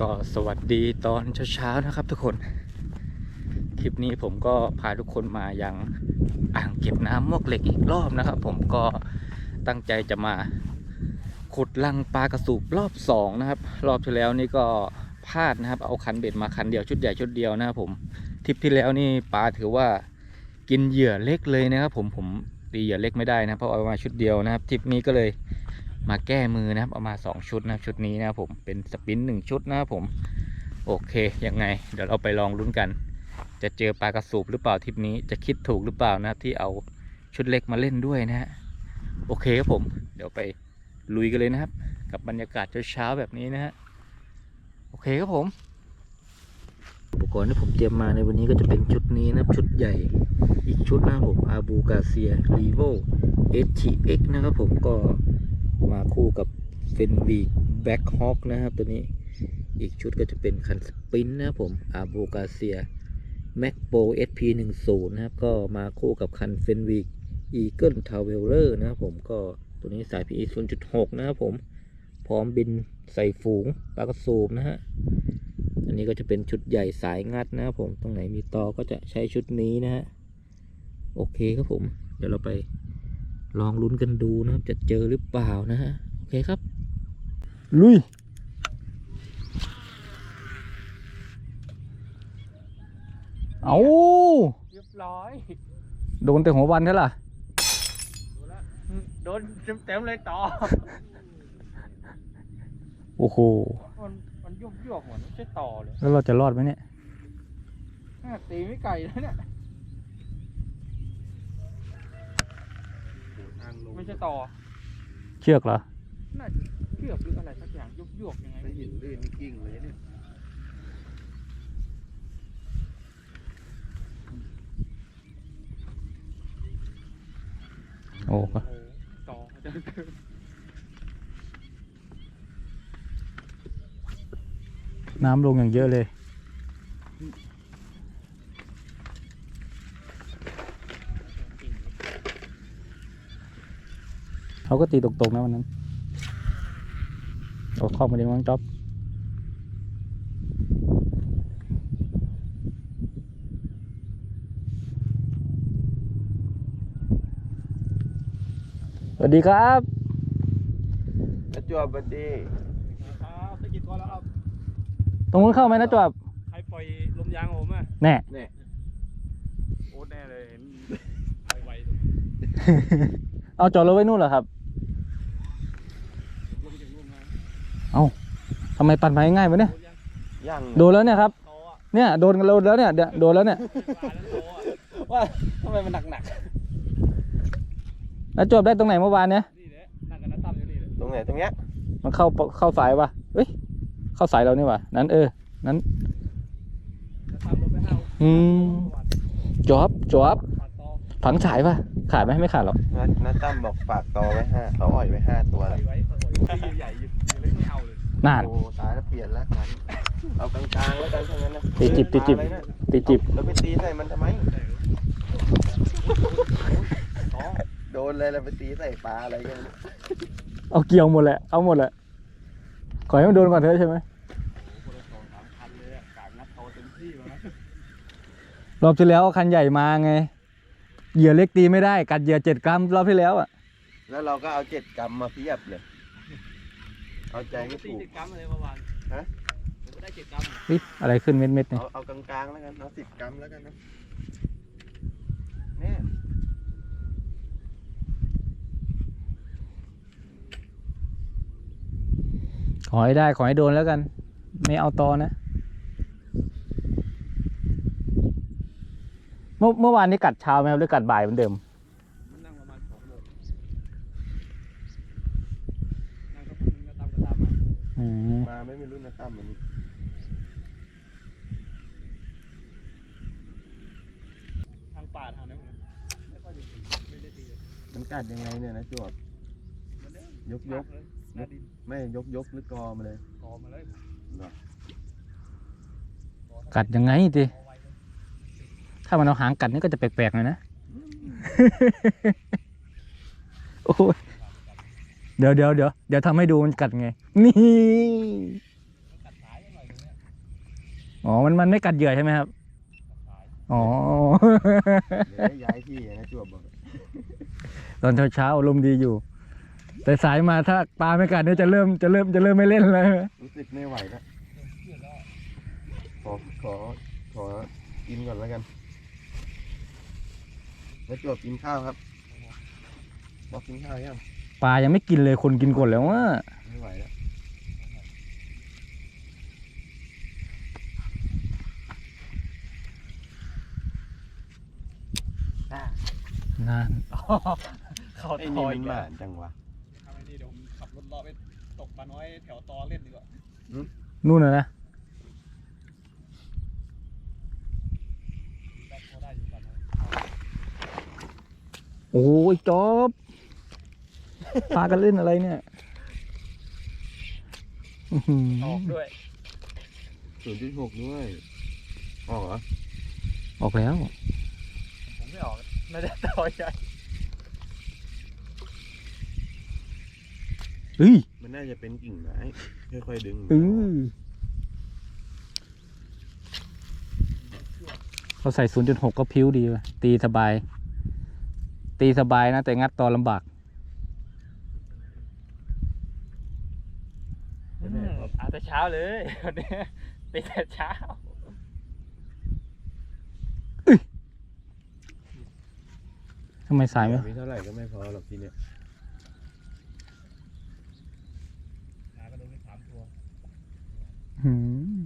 ก็สวัสดีตอนเช้าๆนะครับทุกคน คลิปนี้ผมก็พาทุกคนมายังอ่างเก็บน้ำมวกเหล็กอีกรอบนะครับ ผมก็ตั้งใจจะมาขุดลังปลากระสูบรอบสองนะครับ รอบที่แล้วนี่ก็พลาดนะครับ เอาคันเบ็ดมาคันเดียวชุดใหญ่ชุดเดียวนะครับผมทริปที่แล้วนี่ปลาถือว่ากินเหยื่อเล็กเลยนะครับ ผมผมตีเหยื่อเล็กไม่ได้นะเพราะเอามาชุดเดียวนะครับทริปนี้ก็เลย มาแก้มือนะครับเอามา 2 ชุดนะชุดนี้นะครับผมเป็นสปินหนึ่งชุดนะครับผม โอเคยังไง เดี๋ยวเราไปลองลุ้นกัน จะเจอปลากระสูบหรือเปล่าทริปนี้จะคิดถูกหรือเปล่านะที่เอาชุดเล็กมาเล่นด้วยนะฮะโอเคครับผม เดี๋ยวไปลุยกันเลยนะครับ กับบรรยากาศเช้าๆแบบนี้นะฮะโอเคครับผมอุปกรณ์ที่ผมเตรียมมาในวันนี้ก็จะเป็นชุดนี้นะชุดใหญ่อีกชุดนะผมอาบูกาเซียรีโว HTX นะครับผมก็ มาคู่กับเฟนวีแบ็คฮอ k นะครับตัวนี้อีกชุดก็จะเป็นคันสปินนะผมอาโบกาเซียแม็กโป SP10 นะครับ ก็มาคู่กับคันเฟนวีอีเกิลทาวเวลเลอร์นะครับผมก็ตัวนี้สาย PE 0.6 นะครับผม พร้อมบินใส่ฝูงปลากระสูบนะฮะอันนี้ก็จะเป็นชุดใหญ่สายงัดนะครับผมตรงไหนมีตอก็จะใช้ชุดนี้นะฮะโอเคครับผม เดี๋ยวเราไป ลองลุ้นกันดูนะครับ จะเจอหรือเปล่านะฮะ โอเคครับ ลุย เอาเรียบร้อย โดนแต่หัววันเท่าล่ะ โดนเต็มๆเลยต่อ โอ้โห มันมันยุ่ยวกๆเหมือนไม่ใช่ต่อเลย แล้วเราจะรอดไหมเนี่ยแม่ตีไม่ไกลแล้วเนี่ย ไม่ใช่ต่อเชือกเหรอน่าจะเชือกหรืออะไรสักอย่างยุบยวกๆยังไงถ้าหินลื่นนี่กิ้งเลยเนี่ยโอ้ก็โอ้โหต่อจะน้ำลงอย่างเยอะเลย เขา ก็ตีตรงๆนะวันนั้นโอ้เข้ามาเลี้ยงน้องจ๊อบสวัสดีครับแล้วจวบบัดดีครับได้กี่ตัวแล้วครับตรงนู้นเข้าไหมนะจวบใครปล่อยลมยางผมอะแน่เนี่ยโอ้แน่เลยเห็นไวเอาจอดรถไว้นู่นเหรอครับ ๆลมจากนู่นมา ทำไมปั่นไปง่ายๆวะเนี่ยโดนยังย่างโดนแล้วเนี่ยครับต่ออะเนี่ยโดนกันโดนแล้วเนี่ยเดี๋ยวโดนแล้วเนี่ยปลาแล้วต่ออะว่าทำไมมันหนักหนักแล้วจวบได้ตรงไหนเมื่อวานเนี่ยๆนี่แหละหนักกันนะตั้มอยู่นี่แหละตรงไหนตรงเนี้ยมันเข้าเข้าสายวะเอ้ยเข้าสายเรานี่วะนั้นเออนั้นแล้วตั้มลงไปห้าวอืมจอบจอบปาดต่อผังสายปะขาดไหมไม่ขาดหรอกนัดนัดตั้มบอกฝากตอไว้ห้าเขาอ่อยไว้ห้าตัวไว้แล้ว นานโอ้ตายแล้วเปลี่ยนแล้วกันเอากลางๆแล้วกันทั้งนั้นนะตีจิบตีจิบปลาอะไรนะตีจิบแล้วไปตีใส่มันทำไมต่อโดนเลยแล้วไปตีใส่ปลาอะไรกันเอาเกี่ยวหมดแหละเอาหมดแหละขอให้มันโดนก่อนเถอะใช่ไหมคนละสองสามพันเลยอะกางนัดโตเต็มที่แล้วนะรอบที่แล้วคันใหญ่มาไงเหยื่อเล็กตีไม่ได้กัดเหยื่อเจ็ดกรัมรอบที่แล้วอะแล้วเราก็เอาเจ็ดกรัมมาเพียบเลย เอาใจไม่ตีถูก เจ็ดกรัมเลยเมื่อวานฮะมันก็ได้เจ็ดกรัมเฮ้ยอะไรขึ้นเม็ดเม็ดๆเนี่ยเอาเอากลางๆแล้วกันเอาสิบกรัมแล้วกันนะเนี่ยขอให้ได้ขอให้โดนแล้วกัน ไม่เอาตอนะ เมื่อเมื่อวานนี้กัดเช้าไหมครับหรือกัดบ่ายเหมือนเดิม มันนั่งประมาณสองโมงนั่งก็พึ่งก็ตามก็ตามมา อืม มา ไม่มีรุ่นนะตั้มวันนี้ทางป่าทางนั้นนะไม่ค่อยได้ตีไม่ได้ตีเลยมันกัดยังไงเนี่ยนะจวบเหมือนเดิมยกยก เลยหน้าดินไม่ยกยกหรือกอมาเลย กอมาเลยเหรอกัดยังไงดิกอไว้เลยถ้ามันเอาหางกัดนี่ก็จะแปลกๆหน่อยนะ โอ้ยเดี๋ยวเดี๋ยวเดี๋ยวเดี๋ยวทำให้ดูมันกัดไง นี่ กัดสายยังไงเนี่ย อ๋อ มันมันไม่กัดเหยื่อใช่ไหมครับ อ๋อ เดี๋ยวได้ย้ายที่นะจวบบอกตอนเช้าเช้าๆอารมณ์ดีอยู่ แต่สายมาถ้าปลาไม่กัดเนี่ยจะเริ่มจะเริ่มจะเริ่มไม่เล่นแล้ว รู้สึกไม่ไหวแล้วขอขอขอกินก่อนแล้วกันแล้วจวบกินข้าวครับ บอกกินข้าวยังปลายังไม่กินเลยคนกินก่อนแล้วว่า ไม่ไหวแล้ว นาน เขาไอ้ทนี่อยมันหแกมานจังวะ ทำไอ้นี่เดี๋ยวผมขับรถเลาะไปตกปลาน้อยแถวตอเล่นดีกว่านู่นนะนะได้พอได้อยู่ปลาน้อยโอ้ยจอบปลากันเล่นอะไรเนี่ยอื้อหืออกด้วยศูนย์จุดหกด้วย ออกเหรอ ออกแล้ว ผมไม่ออก น่าจะตอยใหญ่เอ้ยมันน่าจะเป็นกิ่งไม้ค่อยๆดึงเออเขาใส่ 0.6 ก็พิ้วดีว่ะตีสบาย ตีสบายนะ แต่งัดตอนลำบากอาแต่เช้าเลยวันนี้ตีแต่เช้า ทำไมสายไหมมีเท่าไหร่ก็ไม่พอหรอกทีเนี้ยหาก็โดนไปสามตัวหืม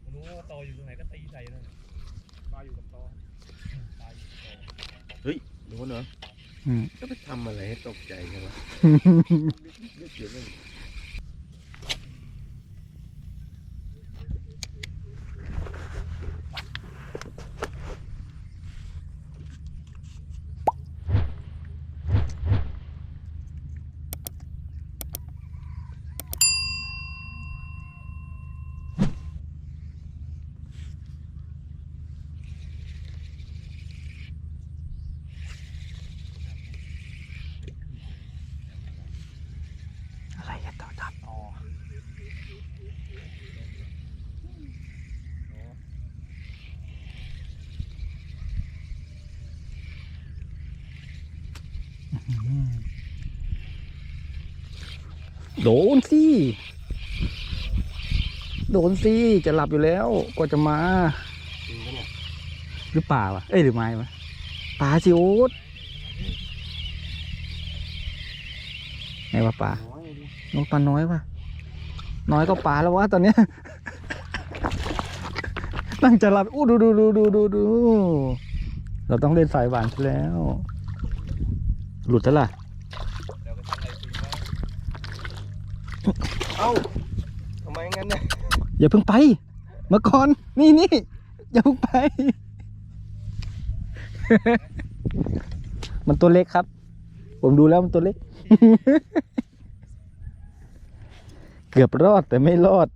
ไม่รู้ว่าตออยู่ตรงไหนก็ตีใส่นั่นปลาอยู่กับตอปลาอยู่กับตอรู้เนอะอืมก็ไปทำอะไรให้ตกใจกันวะเลือกเยอะเลยอะไโดนสิโดนสิจะหลับอยู่แล้วกว่าจะมาจริงปะเนี่ยหรือป่าวะเอ้ยหรือไม้วะปลาสิโอ๊ตไหนวะปลาน้อยดิน้องปลาน้อยวะน้อยก็ปลาแล้ววะตอนเนี้ยตั้งจะหลับอู้ดูดูดูดูดูดูเราต้องเล่นสายหวานซะแล้ว หลุดแล้วล่ะ เดี๋ยวไปทำอะไรคุยว่า เอ้าทำไมงั้นเนี่ย อย่าเพิ่งไป มาก่อน นี่นี่อย่าเพิ่งไป มันตัวเล็กครับ ผมดูแล้วมันตัวเล็ก เกือบรอดแต่ไม่รอด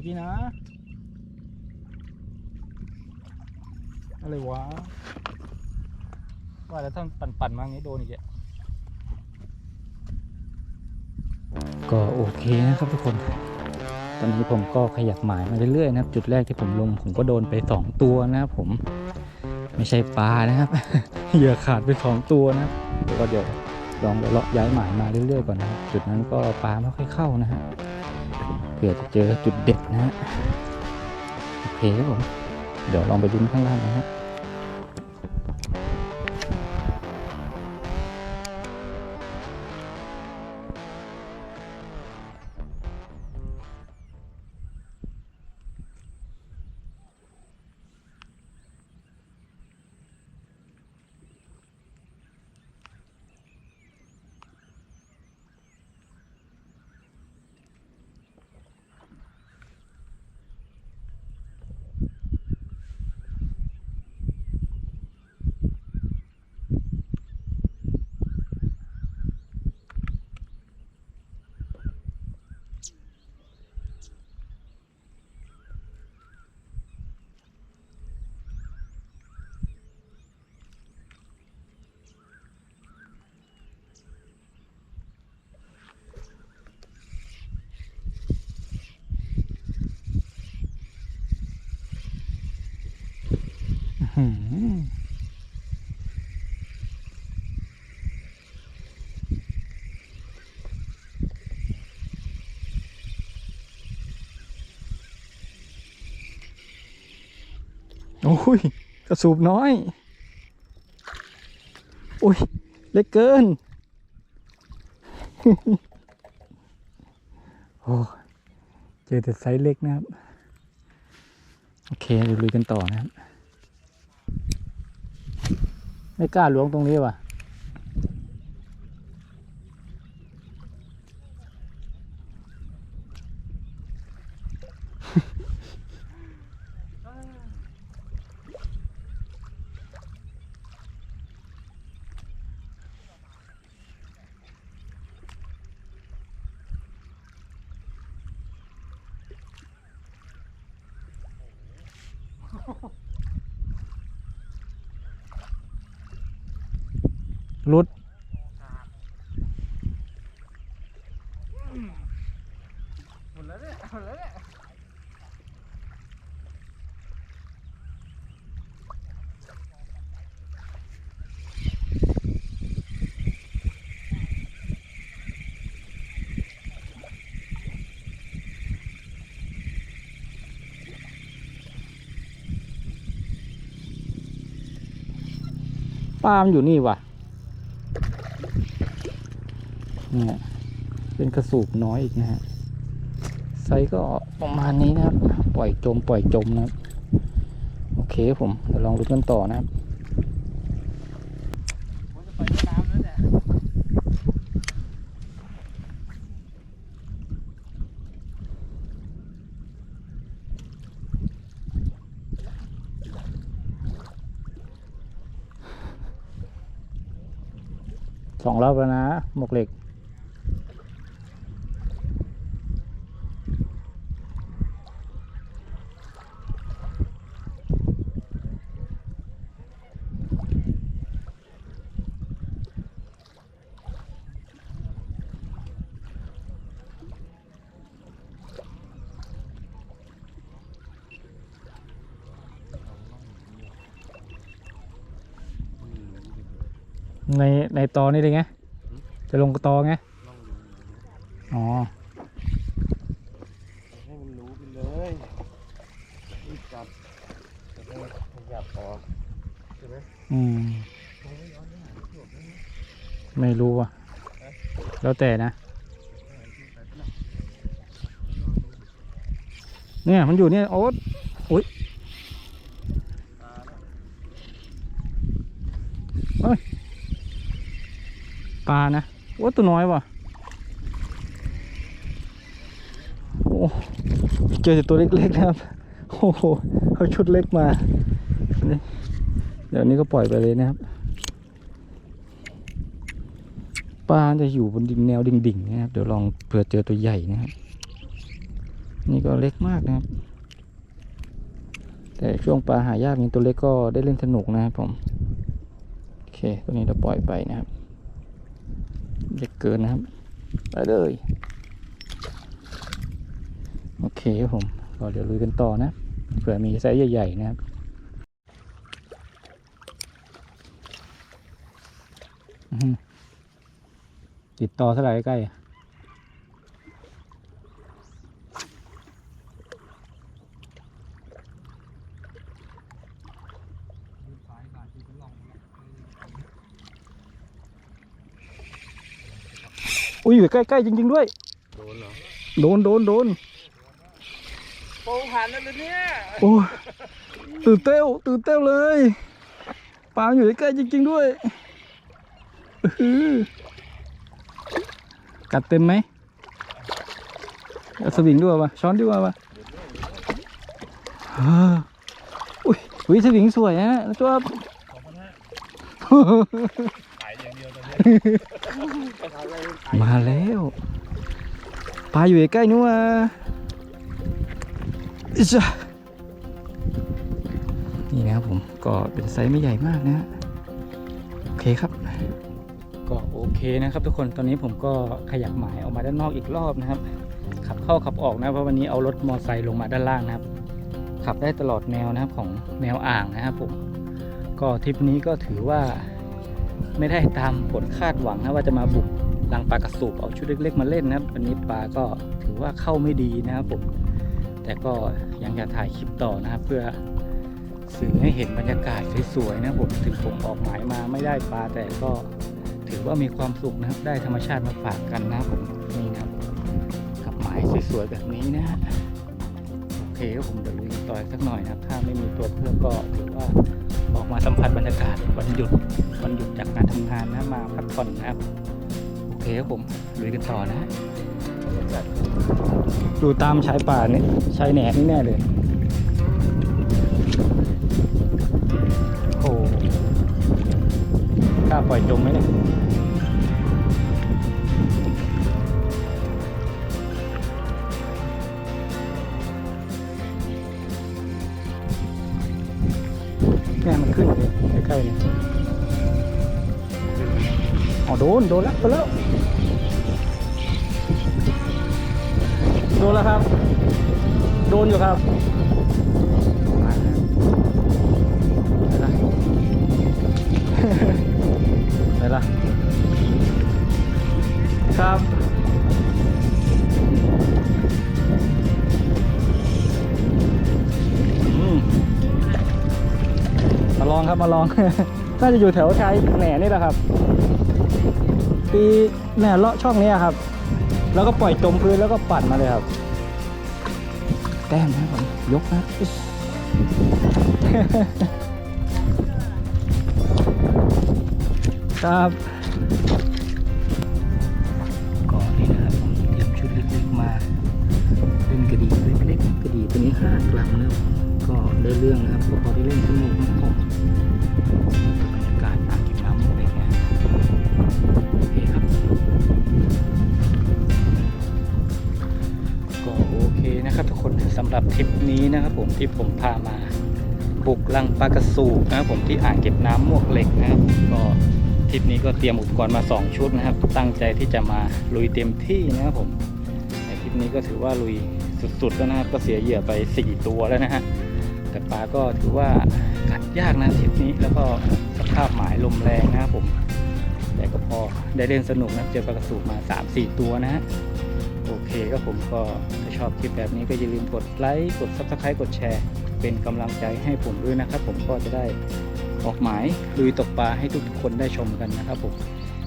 มื่อกี้นะ อะไรวะ ว่าแล้วถ้าปั่นปั่นๆมาอย่างนี้โดนอีกอะก็โอเคนะครับทุกคน ตอนนี้ผมก็ขยับหมายมาเรื่อยๆนะครับ จุดแรกที่ผมลงผมก็โดนไปสองตัวนะครับผมไม่ใช่ปลานะครับ เหยื่อขาดไปสองตัวนะครับเดี๋ยวก็เดี๋ยวลองเลาะย้ายหมายมาเรื่อยๆก่อนนะครับจุดนั้นก็ปลาไม่ค่อยเข้านะฮะ ผื่อจะเจอจุดเด็ดนะฮะโอเคครับผมเดี๋ยวลองไปดูข้างล่างนะฮะ โอ้ยกระสูบน้อย อุ้ย เล็กเกิน โอ้เจอแต่ไซส์เล็กนะครับ โอเคเดี๋ยวลุยกันต่อนะครับ ไม่กล้าหลวงตรงนี้ว่ะ รุด หมดแล้วเนี่ยหมดแล้วเนี่ย ปลามันอยู่นี่ว่ะเนี่ยเป็นกระสูบน้อยอีกนะฮะไซก็ประมาณนี้นะครับ ปล่อยจมปล่อยจมนะครับ โอเคผมเดี๋ยวลองดูกันต่อนะครับ ผมจะไปในน้ำแล้วเนี่ย สองรอบแล้วนะหมวกเหล็ก ในใน ตอนี่เลยไง จะลงตอไง อ๋อ ให้มันรู้ไปเลยรีบจับจะได้ขยับออกใช่ไหมอืม ไม่รู้อะ แล้วแต่นะ เนี่ยมันอยู่เนี่ยโอ๊ตอุ้ยเฮ้ย ปลานะโอ้ตัวน้อยว่ะโอ้เจอแต่ตัวเล็กๆนะครับโอ้โหเขาชุดเล็กมา เดี๋ยวนี้ก็ปล่อยไปเลยนะครับปลาจะอยู่บนดินแนวดิ่งๆนะครับ เดี๋ยวลองเผื่อเจอตัวใหญ่นะครับ นี่ก็เล็กมากนะครับ แต่ช่วงปลาหายากนี้ตัวเล็กก็ได้เล่นสนุกนะครับผม โอเค ตัวนี้เราปล่อยไปนะครับ เล็กเกินนะครับ ไปเลย โอเคครับผมก็เดี๋ยวลุยกันต่อนะเผื่อมีไซส์ใหญ่ ๆ นะครับติดต่อเท่าไหร่ใกล้ อุ้ยอยู่ใกล้ๆจริง ๆ ด้วย โดนเหรอ โดนโดนโดนโป่งผ่านแล้วนะเนี่ยโอ้ยตื่นเต้วตื่นเต้วเลยปลาอยู่ใกล้ๆจริง ๆ ด้วยอื้อหือกัดเต็มไหมเอาสวิงด้วยวะช้อนด้วยวะอ่าอุ้ยอุ้ยสวิงสวยนะตัวสอง มาแล้วปลาอยู่ใกล้นู่นอะอิจ๊ะนี่นะครับผมก็เป็นไซส์ไม่ใหญ่มากนะฮะโอเคครับ ก็โอเคนะครับทุกคนตอนนี้ผมก็ขยับหมายออกมาด้านนอกอีกรอบนะครับ ขับเข้าขับออกนะเพราะวันนี้เอารถมอเตอร์ไซค์ลงมาด้านล่างนะครับ ขับได้ตลอดแนวนะครับของแนวอ่างนะครับผมก็ทริปนี้ก็ถือว่า ไม่ได้ตามผลคาดหวังนะว่าจะมาบุกลังปลากระสูบเอาชุดเล็กๆมาเล่นนะครับวันนี้ปลาก็ถือว่าเข้าไม่ดีนะครับผมแต่ก็ยังจะถ่ายคลิปต่อนะครับเพื่อสื่อให้เห็นบรรยากาศสวยๆนะผมถึงผมออกหมายมาไม่ได้ปลาแต่ก็ถือว่ามีความสุขนะครับได้ธรรมชาติมาฝากกันนะผมนี่นะครับกับหมายสวยๆแบบนี้นะฮะโอเคก็ผมเดี๋ยวลุยต่ออีกสักหน่อยนะถ้าไม่มีตัวเพื่อนก็ถือว่า ออกมาสัมผัสบรรยากาศวันหยุดวันหยุดจากการทำงานนะมาพักผ่อนนะครับ โอเคครับผมลุยกันต่อนะฮะดูตามชายป่าเนี่ยชายแหนนี่แน่เลยโอ้กล้าปล่อยจมไหมเนี่ย แม่มันขึ้นเลยใกล้ๆเนี่ยอ๋อโดน โดนแล้วโดนแล้วโดนแล้วครับ โดนอยู่ครับไปละครับ ลองครับมาลอง น่าจะอยู่แถวชายแหน่นี่แหละครับ ตีเนี่ยเลาะช่องนี้ครับ แล้วก็ปล่อยจมพื้นแล้วก็ปั่นมาเลยครับ แต้มนะครับผมยกนะครับก็นี่นะครับผมเตรียมชุดเล็กๆมาเล่นกระดี่เล็กๆกระดี่ตัวนี้ห้ากรัมนะครับก็ได้เรื่องนะครับก็พอได้เล่นสนุกนะครับ บรรยากาศอ่างเก็บน้ำหมดเลยนะโอเคครับ ก็โอเคนะครับทุกคนสำหรับทริปนี้นะครับผมที่ผมพามาบุกลังปลากระสูบนะครับผมที่อ่างเก็บน้ำมวกเหล็กนะครับก็ทริปนี้ก็เตรียมอุปกรณ์มา 2 ชุดนะครับ ตั้งใจที่จะมาลุยเต็มที่นะครับผมในทริปนี้ก็ถือว่าลุยสุดๆแล้วนะครับก็เสียเหยื่อไป 4 ตัวแล้วนะฮะ แต่ปลาก็ถือว่ากัดยากนะทริปนี้แล้วก็สภาพหมายลมแรงนะครับผม แต่ก็พอได้เล่นสนุกนะเจอปลากระสูมา 3-4 ตัวนะฮะโอเคก็ผมก็ถ้าชอบคลิปแบบนี้ก็อย่าลืมกดไลค์กด Subscribe กดแชร์ เป็นกำลังใจให้ผมด้วยนะครับ ผมก็จะได้ออกหมายลุยตกปลาให้ทุกคนได้ชมกันนะครับผม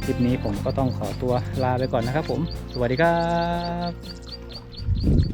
คลิปนี้ผมก็ต้องขอตัวลาไปก่อนนะครับผม สวัสดีครับ